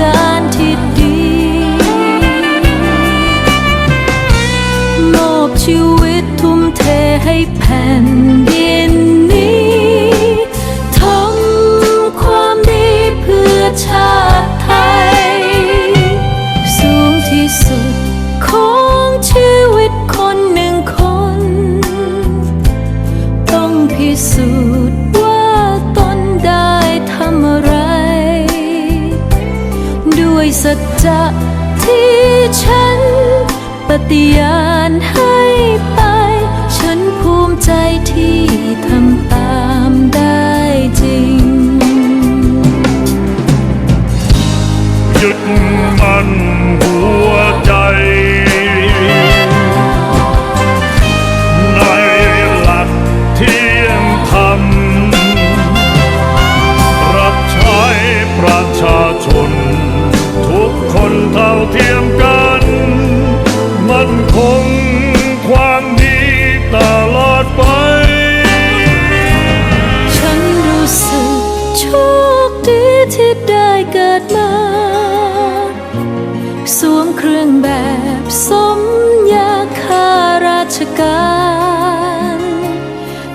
การที่ดี มอบชีวิตทุ่มเทให้แผ่นดินนี้ทำความดีเพื่อชาติไทย สูงที่สุดของชีวิตคนหนึ่งคน ต้องพิสูจน์ ด้วยสัจจะที่ฉันปฏิญาณให้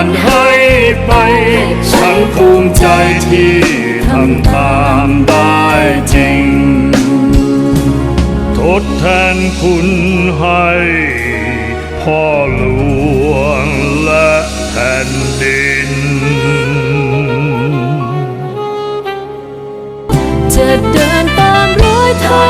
าณให้ไป ฉันภูมิใจที่ทำตามได้จริง ทดแทนคุณให้พ่อหลวงและแผ่นดิน จะเดินตามรอยเท้าขอ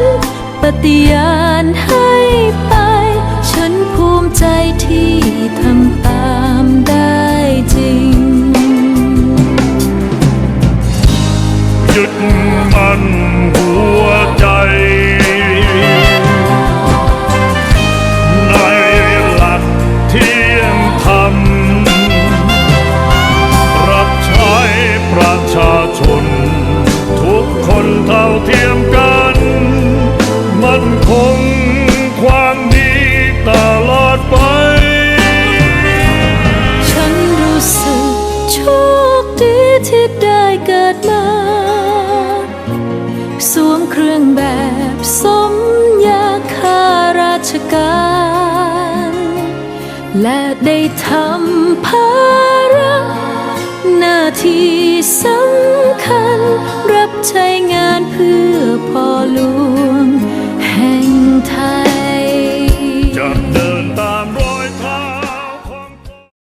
ปฏิญาณให้ไป ฉันภูมิใจที่ทำ คงความดีตลอดไป ฉันรู้สึกโชคดีที่ได้เกิดมา สวมเครื่องแบบสมยาคาราชการ และได้ทำภาระหน้าที่สำคัญ รับใช้งานเพื่อ